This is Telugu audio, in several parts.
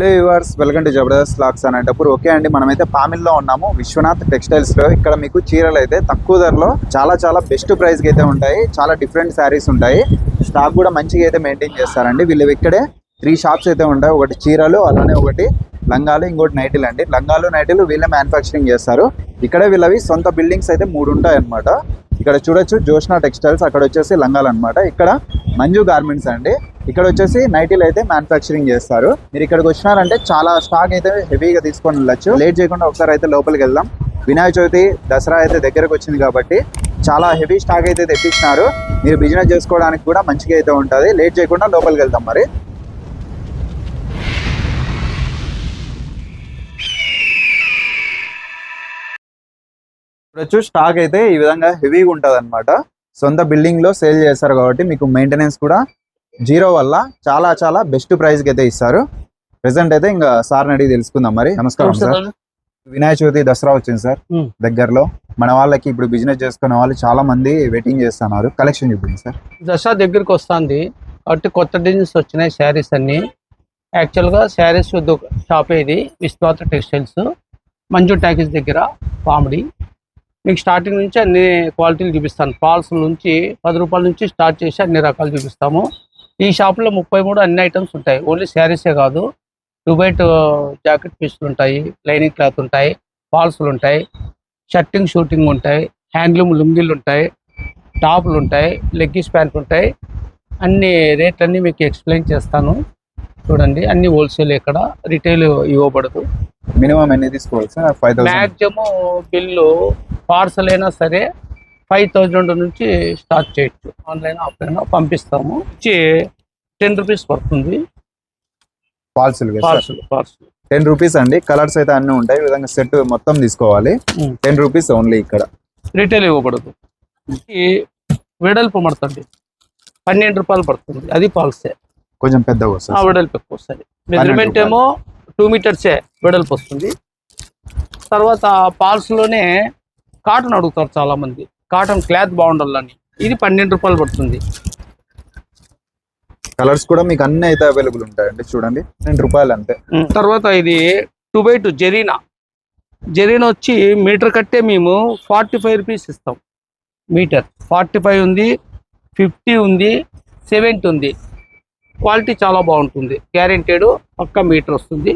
Hello viewers welcome to Jabardasth lakhs అనేటప్పుడు ఓకే అండి మనమైతే పామిల్లో ఉన్నాము విశ్వనాథ్ టెక్స్టైల్స్లో. ఇక్కడ మీకు చీరలు అయితే తక్కువ ధరలో చాలా చాలా బెస్ట్ ప్రైస్కి అయితే ఉంటాయి. చాలా డిఫరెంట్ శారీస్ ఉంటాయి. స్టాక్ కూడా మంచిగా అయితే మెయింటైన్ చేస్తారండి. వీళ్ళు ఇక్కడే త్రీ షాప్స్ అయితే ఉంటాయి. ఒకటి చీరలు అలానే ఒకటి లంగాలు ఇంకోటి నైటీలు అండి. లంగాలు నైటీలు వీళ్ళే మ్యానుఫ్యాక్చరింగ్ చేస్తారు. ఇక్కడ వీళ్ళవి సొంత బిల్డింగ్స్ అయితే మూడు ఉంటాయి అన్నమాట. ఇక్కడ చూడొచ్చు జోష్నా టెక్స్టైల్స్ అక్కడ వచ్చేసి లంగాలు అనమాట ఇక్కడ మంజు గార్మెంట్స్ అండి. ఇక్కడ వచ్చేసి నైటీలు అయితే మ్యానుఫ్యాక్చరింగ్ చేస్తారు. మీరు ఇక్కడికి వచ్చినారంటే చాలా స్టాక్ అయితే హెవీగా తీసుకొని వెళ్ళొచ్చు లేట్ చేయకుండా ఒకసారి అయితే లోపలికి వెళ్దాం. వినాయక చవితి దసరా అయితే దగ్గరకు వచ్చింది కాబట్టి చాలా హెవీ స్టాక్ అయితే తెప్పించినారు. మీరు బిజినెస్ చేసుకోవడానికి కూడా మంచిగా అయితే ఉంటుంది. లేట్ చేయకుండా లోపలికి వెళ్దాం మరి. ఇప్పుడు స్టాక్ అయితే ఈ విధంగా హెవీగా ఉంటుంది అనమాట సొంత బిల్డింగ్లో సేల్ చేస్తారు కాబట్టి మీకు మెయింటెనెన్స్ కూడా జీరో వల్ల చాలా చాలా బెస్ట్ ప్రైస్కి అయితే ఇస్తారు. ప్రెసెంట్ అయితే ఇంకా సార్ అడిగి తెలుసుకుందాం మరి. నమస్కారం సార్. వినాయక చవితి దసరా వచ్చింది సార్. దగ్గరలో. మన వాళ్ళకి ఇప్పుడు బిజినెస్ చేసుకునే వాళ్ళు చాలా మంది వెయిటింగ్ చేస్తున్నారు. కలెక్షన్ చూపించండి సార్. దసరా దగ్గరికి వస్తుంది. కాబట్టి కొత్త డిజైన్స్ వచ్చినాయి శారీస్ అన్ని. యాక్చువల్గా శారీస్ షాప్ ఇది విశ్వాత టెక్స్టైల్స్ మంజు టాకీస్ దగ్గర కామెడీ. మీకు స్టార్టింగ్ నుంచి అన్ని క్వాలిటీలు చూపిస్తాను. ఫాల్స్ నుంచి పది రూపాయల నుంచి స్టార్ట్ చేసి అన్ని రకాలు చూపిస్తాము. ఈ షాప్లో ముప్పై మూడు అన్ని ఐటమ్స్ ఉంటాయి. ఓన్లీ శారీసే కాదు. డుబైట్ జాకెట్ పీసులు ఉంటాయి. లైనింగ్ క్లాత్ ఉంటాయి. ఫాల్స్లు ఉంటాయి. షర్టింగ్ షూటింగ్ ఉంటాయి. హ్యాండ్లూమ్ లుంగీలు ఉంటాయి. టాపులు ఉంటాయి. లెగ్గిస్ ప్యాంట్ ఉంటాయి. అన్ని రేట్లన్నీ మీకు ఎక్స్ప్లెయిన్ చేస్తాను. చూడండి. అన్ని హోల్సేల్ ఇక్కడ. రిటైల్ ఇవ్వబడదు. మినిమం ఎన్ని తీసుకోవాలి sir? Five maximum bill parcel అయినా సరే ఫైవ్ థౌజండ్ నుంచి స్టార్ట్ చేయొచ్చు. ఆన్లైన్ ఆఫ్లైన్ పంపిస్తాము. ఇచ్చి టెన్ రూపీస్ పడుతుంది. Falls parcel parcel. Ten rupees అండి. కలర్స్ అయితే అన్ని ఉంటాయి. ఈ విధంగా సెట్ మొత్తం తీసుకోవాలి. టెన్ రూపీస్ ఓన్లీ ఇక్కడ. రిటైల్ ఇవ్వబడదు. వెడల్పు పడుతుంది. పన్నెండు రూపాయలు పడుతుంది. అది పాల్సే కొంచెం పెద్దగా ఆ వస్తుంది వెడల్పు ఎక్కువ వస్తుంది. మెజర్మెంట్ ఏమో టూ మీటర్సే వెడల్పు వస్తుంది. తర్వాత పాల్స్లోనే కాటన్ అడుగుతారు చాలా మంది కాటన్ క్లాత్ బాగుండాలని. ఇది పన్నెండు రూపాయలు పడుతుంది. కలర్స్ కూడా మీకు అన్ని అయితే అవైలబుల్ ఉంటాయండి చూడండి. రెండు రూపాయలు అంతే. తర్వాత ఇది టూ బై టూ జెరీనా. జెరీనా వచ్చి మీటర్ కట్టే మేము ఫార్టీ ఫైవ్ రూపీస్ ఇస్తాం. మీటర్. ఫార్టీ ఫైవ్ ఉంది ఫిఫ్టీ ఉంది సెవెంటీ ఉంది. క్వాలిటీ చాలా బాగుంటుంది. గ్యారెంటెడ్ పక్క మీటర్ వస్తుంది.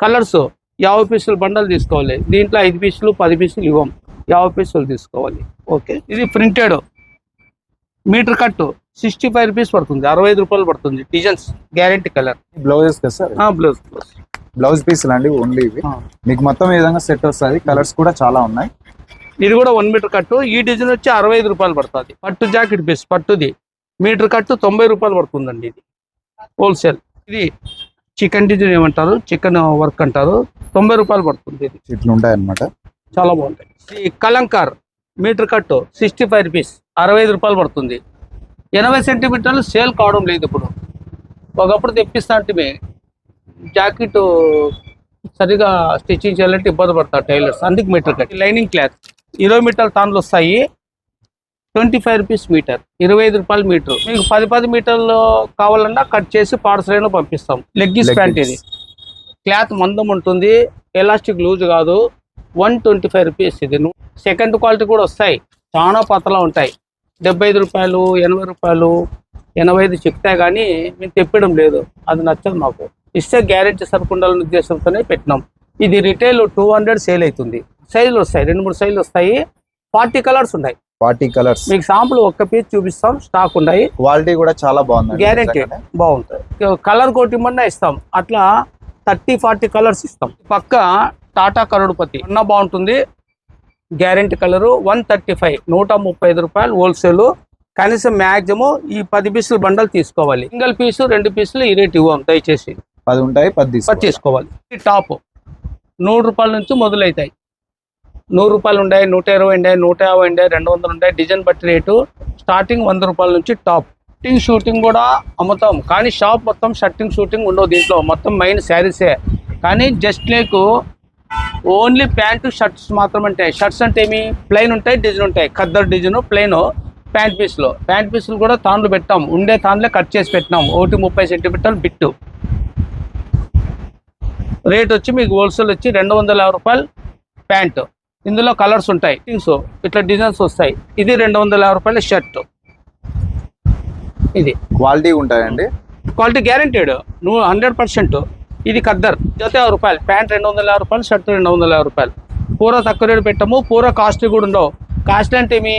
కలర్స్ యాభై పీసులు బండలు తీసుకోవాలి. దీంట్లో ఐదు పీసులు పది పీసులు ఇవ్వం. యాభై పీసులు తీసుకోవాలి. ఓకే? ఇది ప్రింటెడ్. మీటర్ కట్టు. సిక్స్టీ ఫైవ్ రూపీస్ పడుతుంది. అరవై ఐదు రూపాయలు పడుతుంది. డిజైన్స్. Guarantee colour. బ్లౌజెస్ కదా సార్? Blouse blouse. బ్లౌజ్ పీసులు అండి ఓన్లీ ఇవి. మీకు మొత్తం ఈ విధంగా సెట్ వస్తుంది? కలర్స్ కూడా చాలా ఉన్నాయి. ఇది కూడా వన్ మీటర్ కట్టు. ఈ డిజైన్ వచ్చి అరవై ఐదు రూపాయలు పడుతుంది. పట్టు జాకెట్ పీస్ పట్టుది. మీటర్ కట్టు తొంభై రూపాయలు పడుతుందండి ఇది. హోల్సేల్. ఇది చికెన్ డిజైన్ ఏమంటారు? చికెన్ వర్క్ అంటారు. తొంభై రూపాయలు పడుతుంది ఇది. ఇట్లా ఉంటాయి అనమాట చాలా బాగుంటాయి. ఈ కలంకార్ మీటర్ కట్టు సిక్స్టీ ఫైవ్ రూపీస్ అరవై ఐదు రూపాయలు పడుతుంది. ఎనభై సెంటీమీటర్లు సేల్ కావడం లేదు ఇప్పుడు. ఒకప్పుడు తెప్పిస్తా అంటే జాకెట్ సరిగా స్టిచ్చింగ్ చేయాలంటే ఇబ్బంది పడతారు టైలర్స్. అందుకు మీటర్ కట్ లైనింగ్ క్లాత్ ఇరవై మీటర్ల తాన్లు వస్తాయి. ట్వంటీ ఫైవ్ రూపీస్ మీటర్ ఇరవై ఐదు రూపాయలు మీటర్. మీకు పది పది మీటర్లు కావాలన్నా కట్ చేసి పార్సల్ పంపిస్తాం. లెగ్గిస్. ప్యాంట్ ఇది. క్లాత్ మందం ఉంటుంది ఎలాస్టిక్ లూజ్ కాదు. వన్ ట్వంటీ ఫైవ్ రూపీస్ ఇది. సెకండ్ క్వాలిటీ కూడా వస్తాయి. చాలా పతలా ఉంటాయి. డెబ్బై ఐదు రూపాయలు ఎనభై రూపాయలు ఎనభై ఐదు చెప్తాయి కానీ మేము తెప్పడం లేదు. అది నచ్చదు మాకు. ఇస్తే గ్యారెంటీ సరుకుండాలని ఉద్దేశంతోనే పెట్టినాం. ఇది రిటైల్ టూ హండ్రెడ్ సేల్ అవుతుంది. సైజులు వస్తాయి. రెండు మూడు సైజులు వస్తాయి. ఫార్టీ కలర్స్ ఉన్నాయి. ఫార్టీ కలర్స్ మీకు సాంపుల్ ఒక్క పీస్ చూపిస్తాం. స్టాక్ ఉన్నాయి. క్వాలిటీ కూడా చాలా బాగుంది గ్యారెంటీ బాగుంటుంది కలర్ కోటిమన్నా ఇస్తాం. అట్లా థర్టీ ఫార్టీ కలర్స్ ఇస్తాం. పక్క టాటా కరోడ్పతి. అన్న బాగుంటుంది. Guarantee colour one thirty five. నూట ముప్పై ఐదు రూపాయలు హోల్సేల్. కనీసం మ్యాక్సిమం ఈ పది పీసులు బండలు తీసుకోవాలి. సింగిల్ పీసు రెండు పీసులు ఈ రేట్ ఇవ్వం దయచేసి. పది ఉంటాయి పది పది తీసుకోవాలి. టాప్ నూరు రూపాయల నుంచి మొదలవుతాయి నూరు రూపాయలు ఉన్నాయి నూట ఇరవై ఉన్నాయి నూట యాభై ఉన్నాయి రెండు వందలు ఉన్నాయి డిజైన్ బట్టి రేటు స్టార్టింగ్ వంద రూపాయల నుంచి టాప్. షర్టింగ్ షూటింగ్ కూడా అమ్ముతాం. కానీ షాప్ మొత్తం షర్టింగ్ షూటింగ్ ఉండవు దీంట్లో. మొత్తం మెయిన్ శారీసే. కానీ just like only pant shirts మాత్రమే ఉంటాయి. షర్ట్స్ అంటే ఏమి? ప్లెయిన్ ఉంటాయి డిజైన్ ఉంటాయి. ఖద్దర్ డిజైన్ ప్లెయిన్ ప్యాంట్ పీస్లో. ప్యాంట్ పీసులు కూడా తాన్లు పెట్టాం. ఉండే తాన్లే కట్ చేసి పెట్టినాం. ఒకటి ముప్పై సెంటీమీటర్లు బిట్టు. రేట్ వచ్చి మీకు హోల్సేల్ వచ్చి రెండు వందల యాభై రూపాయలు ప్యాంట్. ఇందులో కలర్స్ ఉంటాయి. థింగ్స్ ఇట్లా డిజైన్స్ వస్తాయి. ఇది రెండు వందల యాభై రూపాయల షర్ట్. ఇది. క్వాలిటీ ఉంటాయండి క్వాలిటీ గ్యారంటీడ్. నువ్వు హండ్రెడ్ పర్సెంట్. ఇది ఖద్దర్. జత యాభై రూపాయలు. ప్యాంట్ రెండు వందల యాభై రూపాయలు షర్ట్ రెండు వందల యాభై రూపాయలు. పూర తక్కువ రేటు పెట్టాము. పూర కాస్ట్లీ కూడా ఉండవు. కాస్ట్లీ అంటే మీ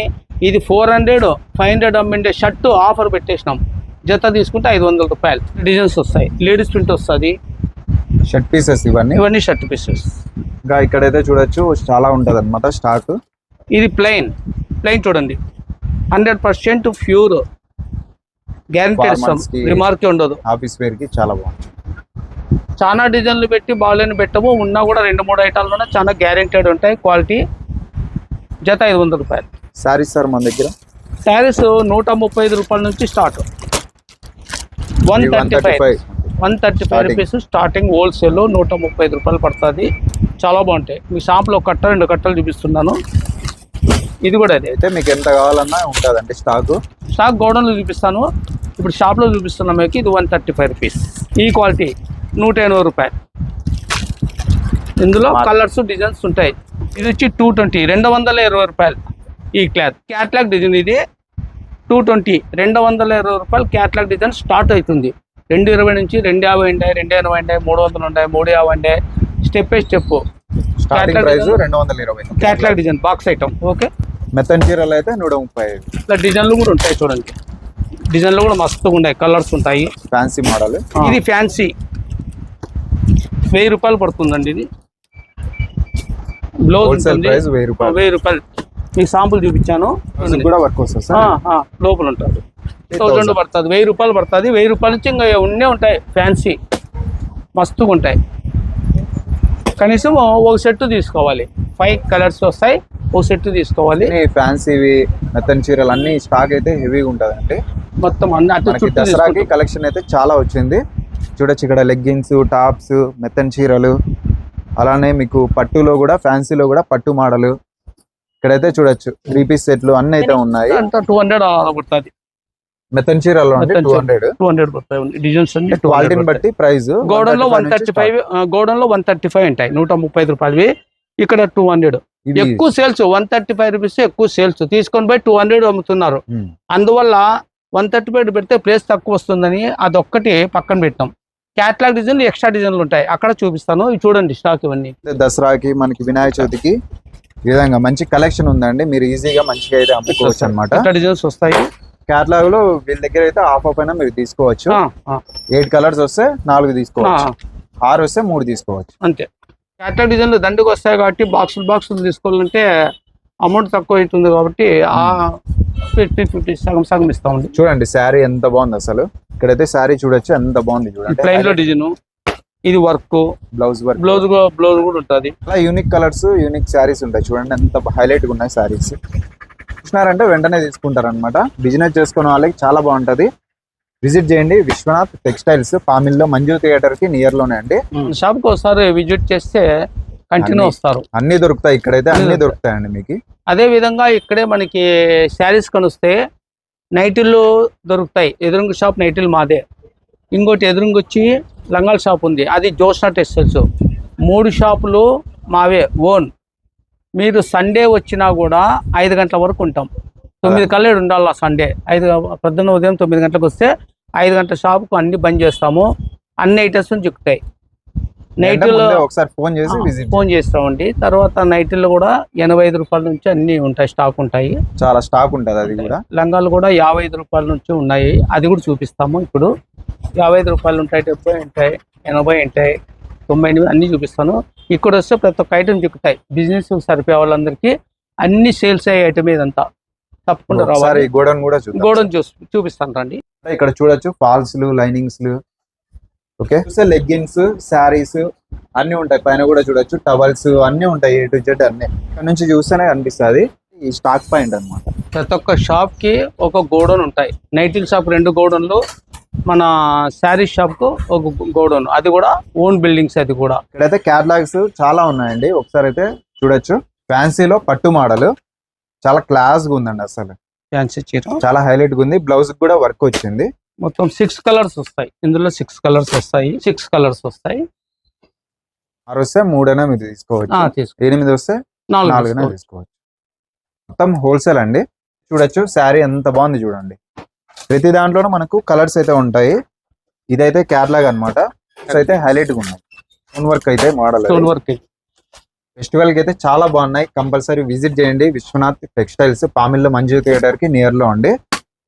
ఇది ఫోర్ హండ్రెడ్ ఫైవ్ హండ్రెడ్ అమ్మిండే షర్ట్ ఆఫర్ పెట్టేసినాం. జత తీసుకుంటే ఐదు వందల రూపాయలు. డిజైన్స్ వస్తాయి. లేడీస్ ప్రింట్ వస్తుంది. షర్ట్ పీసెస్ ఇవన్నీ? ఇవన్నీ షర్ట్ పీసెస్. ఇంకా ఇక్కడైతే చూడొచ్చు చాలా ఉంటది అనమాట స్టాక్. ఇది ప్లెయిన్. ప్లెయిన్ చూడండి. Hundred percent pure. గ్యారంటీ రిమార్కే ఉండదు. ఆఫీస్ వేర్కి చాలా బాగుంది చాలా డిజైన్లు పెట్టి బాగాలేని పెట్టము. ఉన్నా కూడా రెండు మూడు ఐటాల్లోనే చాలా గ్యారెంటెడ్ ఉంటాయి. క్వాలిటీ జత ఐదు వందల రూపాయలు. సారీస్ సార్ మన దగ్గర? శారీస్ నూట ముప్పై ఐదు రూపాయల నుంచి start one thirty five 135. One thirty five. Rupees starting wholesale నూట ముప్పై ఐదు రూపాయలు పడుతుంది. చాలా బాగుంటాయి. మీ షాప్లో కట్ట రెండు కట్టలు చూపిస్తున్నాను. ఇది కూడా అదే. అయితే మీకు ఎంత కావాలన్నా ఉంటుందండి స్టాక్ స్టాక్ గోడౌన్లో చూపిస్తాను. ఇప్పుడు షాప్లో చూపిస్తున్నా మీకు ఇది వన్ థర్టీ ఫైవ్ రూపీస్ ఈ క్వాలిటీ నూట ఎనభై రూపాయలు. ఇందులో. కలర్స్ డిజైన్స్ ఉంటాయి. ఇది వచ్చి టూ ట్వంటీ రెండు వందల ఇరవై రూపాయలు ఈ క్లాత్. క్యాట్లాగ్ డిజైన్ ఇది. టూ ట్వంటీ రెండు వందల ఇరవై రూపాయలు క్యాట్లాగ్ డిజైన్ స్టార్ట్ అవుతుంది. రెండు ఇరవై నుంచి రెండు యాభై ఉంటాయి రెండు ఎనభై ఉంటాయి మూడు వందలు ఉంటాయి మూడు యాభై ఉంటాయి step by step catalogue design box item okay మెత్తన్ చీరలు అయితే నూట ముప్పై. ఇట్లా డిజైన్లు కూడా ఉంటాయి చూడండి. డిజైన్లు కూడా మస్తుగా ఉన్నాయి కలర్స్ ఉంటాయి. ఫ్యాన్సీ మోడల్ ఇది ఫ్యాన్సీ వెయ్యి రూపాయలు పడుతుందండి ఇది. బ్లౌజ్ ఉంటుంది. వెయ్యి రూపాయలు. మీకు సాంపుల్ చూపించాను. కూడా వర్క్ వస్తుంది లోపల ఉంటుంది. థౌజండ్ పడుతుంది. వెయ్యి రూపాయలు పడుతుంది. వెయ్యి రూపాయల నుంచి ఇంకా ఉండే ఉంటాయి. ఫ్యాన్సీ మస్తుగా ఉంటాయి. కనీసం ఒక సెట్ తీసుకోవాలి. ఫైవ్ కలర్స్ వస్తాయి. ఒక సెట్ తీసుకోవాలి. ఫ్యాన్సీవి మెత్తన్ చీరలు అన్ని స్టాక్ అయితే హెవీగా మొత్తం అన్ని అటు మనకి చుట్టూ దసరాకి. కలెక్షన్ అయితే చాలా వచ్చింది. చూడొచ్చు ఇక్కడ లెగ్గిన్స్ టాప్స్ మెత్తన్ చీరలు. అలానే మీకు పట్టులో కూడా ఫ్యాన్సీలో కూడా పట్టు మోడల్. ఇక్కడైతే చూడొచ్చు త్రీ పీస్ సెట్లు అన్ని అయితే ఉన్నాయి. టూ హండ్రెడ్ పడుతుంది. మెత్తన్ చీరలో మెత్తన్ టూ చీర. హండ్రెడ్ టూ హండ్రెడ్ పడుతుంది డిజైన్స్ అన్ని క్వాలిటీని బట్టి ప్రైస్ గోడౌన్లో వన్ థర్టీ ఫైవ్ గోడౌన్లో వన్ థర్టీ ఫైవ్ ఉంటాయి. నూట ముప్పై ఐదు రూపాయలవి. ఇక్కడ టూ హండ్రెడ్ ఎక్కువ sales one thirty five rupees ఎక్కువ సేల్స్. తీసుకొని పోయి టూ హండ్రెడ్ అమ్ముతున్నారు. అందువల్ల వన్ థర్టీ ఫైవ్ పెడితే ప్లేస్ తక్కువ వస్తుందని అదొక్కటి పక్కన పెట్టాం. క్యాట్లాగ్ డిజైన్లు ఎక్స్ట్రా డిజైన్లు ఉంటాయి. అక్కడ చూపిస్తాను. ఇవి చూడండి స్టాక్ ఇవన్నీ. దసరాకి మనకి వినాయక చవితికి ఈ విధంగా మంచి కలెక్షన్ ఉందండి. మీరు ఈజీగా మంచిగా అయితే అమ్ముకోవచ్చు అనమాట డిజైన్స్ వస్తాయి. కేటలాగ్లో వీళ్ళ దగ్గర అయితే ఆఫ్ ఆఫ్ అయినా మీరు తీసుకోవచ్చు. ఎయిట్ కలర్స్ వస్తే నాలుగు తీసుకోవచ్చు. ఆరు వస్తే మూడు తీసుకోవచ్చు. అంతే. క్యాట్లాగ్ డిజైన్లు దండికి వస్తాయి కాబట్టి బాక్సులు బాక్సులు తీసుకోవాలంటే అమౌంట్ తక్కువ అవుతుంది కాబట్టి ఆ ఫిఫ్టీ ఫిఫ్టీ సగం సగం ఇస్తామండి చూడండి శారీ ఎంత బాగుంది అసలు. ఇక్కడైతే శారీ చూడొచ్చు ఎంత బాగుంది ప్లెయిన్లో చూడండి డిజైన్ ఇది work blouse work blouse blouse కూడా ఉంటుంది. అలా యూనిక్ కలర్స్ యూనిక్ శారీస్ ఉంటాయి. చూడండి ఎంత హైలైట్గా ఉన్నాయి శారీస్. చూసినారంటే వెంటనే తీసుకుంటారు అనమాట బిజినెస్ చేసుకునే వాళ్ళకి చాలా బాగుంటది. విజిట్ చేయండి. విశ్వనాథ్ టెక్స్టైల్స్ పామిల్లో మంజు థియేటర్కి నియర్లోనే అండి. షాప్కి ఒకసారి విజిట్ చేస్తే కంటిన్యూ వస్తారు. అన్ని దొరుకుతాయి ఇక్కడైతే అన్ని దొరుకుతాయండి మీకు. అదే విధంగా ఇక్కడే మనకి శారీస్ కొనిస్తే నైటీలు దొరుకుతాయి. ఎదురుంగ షాప్ నైటీలు మాదే. ఇంకోటి ఎదురుంగ వచ్చి లంగాల షాప్ ఉంది. అది జోష్నా టెక్స్టైల్స్. మూడు షాపులు మావే ఓన్. మీరు సండే వచ్చినా కూడా ఐదు గంటల వరకు ఉంటాం. తొమ్మిది కల్లా ఈడ ఉండాలి సండే. ఐదు పొద్దున్న ఉదయం తొమ్మిది గంటలకు వస్తే ఐదు గంటల షాప్కు అన్ని బంద్ చేస్తాము. అన్ని ఐటమ్స్ చిక్కుతాయి నైటీలో ముందే ఒకసారి ఫోన్ చేసి విజిట్ ఫోన్ చేస్తామండి. తర్వాత నైటీలు కూడా ఎనభై ఐదు రూపాయల నుంచి అన్ని ఉంటాయి స్టాక్ ఉంటాయి. చాలా స్టాక్ ఉంటది అది కూడా. లంగాలు కూడా యాభై ఐదు రూపాయల నుంచి ఉన్నాయి. అది కూడా చూపిస్తాము ఇప్పుడు. యాభై ఐదు రూపాయలు ఉంటాయి డెబ్బై ఉంటాయి ఎనభై ఉంటాయి తొంభై ఎనిమిది అన్ని చూపిస్తాను. ఇక్కడ వస్తే ప్రతి ఒక్క ఐటమ్ చిక్కుతాయి బిజినెస్ సరిపోయే వాళ్ళందరికీ అన్ని సేల్స్ అయ్యే ఐటమ్ ఇదంతా. తప్పకుండా గోడౌన్ కూడా గోడౌన్ చూపిస్తాను రండి. ఇక్కడ చూడొచ్చు ఫాల్స్లు లైనింగ్స్లు. ఓకే చూస్తే లెగ్గిన్స్ శారీస్ అన్ని ఉంటాయి. పైన కూడా చూడొచ్చు. టవల్స్ అన్ని ఉంటాయి. ఏ టు జెడ్ అన్ని. ఇక్కడ నుంచి చూస్తేనే కనిపిస్తుంది. ఈ స్టాక్ పాయింట్ అన్నమాట. ప్రతి ఒక్క షాప్కి ఒక గోడౌన్ ఉంటాయి. నైటిల్ షాప్ రెండు గోడౌన్లు మన శారీ షాప్కు ఒక గోడౌన్. అది కూడా ఓన్ బిల్డింగ్స్ అది కూడా. ఇక్కడైతే క్యాటలాగ్స్ చాలా ఉన్నాయండి. ఒకసారి అయితే చూడొచ్చు. ఫ్యాన్సీలో పట్టు మోడల్. చాలా క్లాస్గా ఉందండి అసలు. ఫ్యాన్సీ చీర. చాలా హైలైట్గా ఉంది. బ్లౌజ్ కూడా వర్క్ వచ్చింది. మొత్తం సిక్స్ కలర్స్ వస్తాయి. ఇందులో సిక్స్ కలర్స్ వస్తాయి. సిక్స్ కలర్స్ వస్తాయి. ఆరు వస్తే మూడైనా మీరు తీసుకోవచ్చు. తీసుకో. ఎనిమిది వస్తే నాలుగు నాలుగైనా తీసుకో. తీసుకోవచ్చు. మొత్తం హోల్సేల్ అండి. చూడొచ్చు శారీ ఎంత బాగుంది చూడండి. ప్రతి దాంట్లోనూ మనకు కలర్స్ అయితే ఉంటాయి. ఇదైతే క్యాట్లాగ్ అన్నమాట. అయితే హైలైట్గా ఉన్నాయి. స్టోన్ వర్క్ అయితే మోడల్ స్టోన్ వర్క్ ఫెస్టివల్కి అయితే చాలా బాగున్నాయి. కంపల్సరీ విజిట్ చేయండి. విశ్వనాథ్ టెక్స్టైల్స్ పామిల్లో మంజు థియేటర్కి నియర్లో ఉండి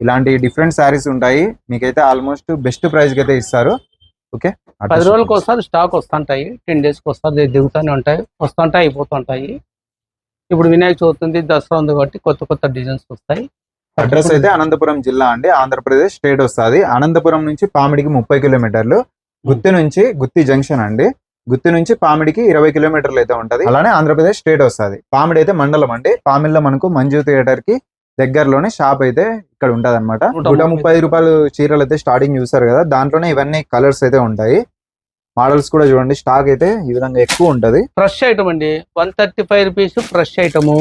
ఇలాంటి డిఫరెంట్ శారీస్ ఉంటాయి. మీకైతే ఆల్మోస్ట్ బెస్ట్ ప్రైస్కి అయితే ఇస్తారు. ఓకే? పది రోజులకు ఒకసారి స్టాక్ వస్తుంటాయి. టెన్ డేస్కి ఒకసారి దిగుతూనే ఉంటాయి. వస్తుంటాయి అయిపోతుంటాయి. ఇప్పుడు వినాయక చవితి ఉంది దసరా ఉంది కాబట్టి కొత్త కొత్త డిజైన్స్ వస్తాయి. అడ్రస్ అయితే అనంతపురం జిల్లా అండి. ఆంధ్రప్రదేశ్ స్టేట్ వస్తుంది. అనంతపురం నుంచి పామిడికి ముప్పై కిలోమీటర్లు. గుత్తి నుంచి గుత్తి జంక్షన్ అండి. గుత్తి నుంచి పామిడికి ఇరవై కిలోమీటర్లు అయితే ఉంటది. అలానే ఆంధ్రప్రదేశ్ స్టేట్ వస్తుంది. పామిడి అయితే మండలం అండి. పామిడిలో మనకు మంజు థియేటర్కి దగ్గరలోనే షాప్ అయితే ఇక్కడ ఉంటది అనమాట నూట ముప్పై రూపాయలు చీరలు అయితే స్టార్టింగ్ చూసారు కదా దాంట్లోనే ఇవన్నీ కలర్స్ అయితే ఉంటాయి. మోడల్స్ కూడా చూడండి స్టాక్ అయితే ఈ విధంగా ఎక్కువ ఉంటది. ఫ్రెష్ ఐటమ్ అండి. One thirty five rupees fresh item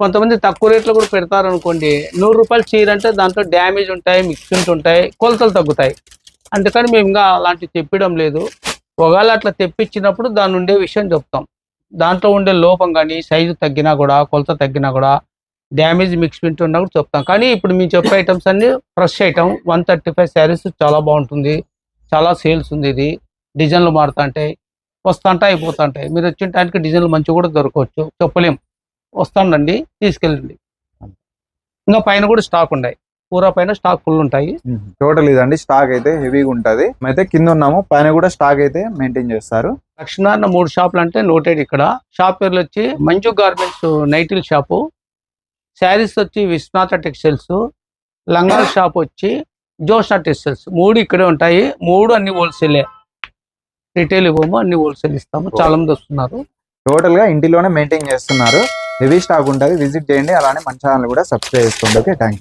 కొంతమంది తక్కువ రేట్లో కూడా పెడతారు అనుకోండి నూరు రూపాయలు చీర అంటే దాంట్లో డ్యామేజ్ ఉంటాయి మిక్సింగ్స్ ఉంటాయి కొలతలు తగ్గుతాయి. అందుకని మేము ఇంకా అలాంటివి తెప్పించడం లేదు. ఒకవేళ అట్లా తెప్పించినప్పుడు దాని ఉండే విషయం చెప్తాం. దాంట్లో ఉండే లోపం కానీ సైజు తగ్గినా కూడా కొలత తగ్గినా కూడా డ్యామేజ్ మిక్స్మెంట్ ఉన్నా కూడా చెప్తాం. కానీ ఇప్పుడు మేము చెప్పే ఐటమ్స్ అన్ని fresh item one thirty five sarees చాలా బాగుంటుంది. చాలా సేల్స్ ఉంది ఇది. డిజైన్లు మారుతుంటాయి. వస్తుంటాయి అయిపోతుంటాయి. మీరు వచ్చిన టైంకి డిజైన్లు మంచిగా కూడా దొరకవచ్చు. చెప్పలేం. వస్తానండి తీసుకెళ్ళండి. ఇంకా పైన కూడా స్టాక్ ఉన్నాయి. పూరా పైన స్టాక్ ఫుల్ ఉంటాయి. టోటల్ ఇదండి. స్టాక్ అయితే హెవీగా ఉంటది. అయితే కింద ఉన్నాము. పైన కూడా స్టాక్ అయితే మెయింటైన్ చేస్తారు. లక్ష్మీనారాయణ మూడు షాపులు అంటే నోటెడ్ ఇక్కడ. షాప్ పేర్లు వచ్చి మంజు గార్మెంట్స్ నైటిల్ షాపు శారీస్ వచ్చి విశ్వనాథ టెక్స్టైల్స్ లంగాల షాప్ వచ్చి జోషా టెక్స్టైల్స్. మూడు ఇక్కడే ఉంటాయి. మూడు అన్ని హోల్సేలే. రిటైల్ ఇవ్వము అన్ని హోల్సేల్ ఇస్తాము. చాలా మంది వస్తున్నారు. టోటల్గా ఇంటిలోనే మెయింటైన్ చేస్తున్నారు. హెవీ స్టాక్ ఉంటుంది. విజిట్ చేయండి. అలానే మన ఛానల్ కూడా సబ్స్క్రైబ్ చేసుకోండి. Okay thank you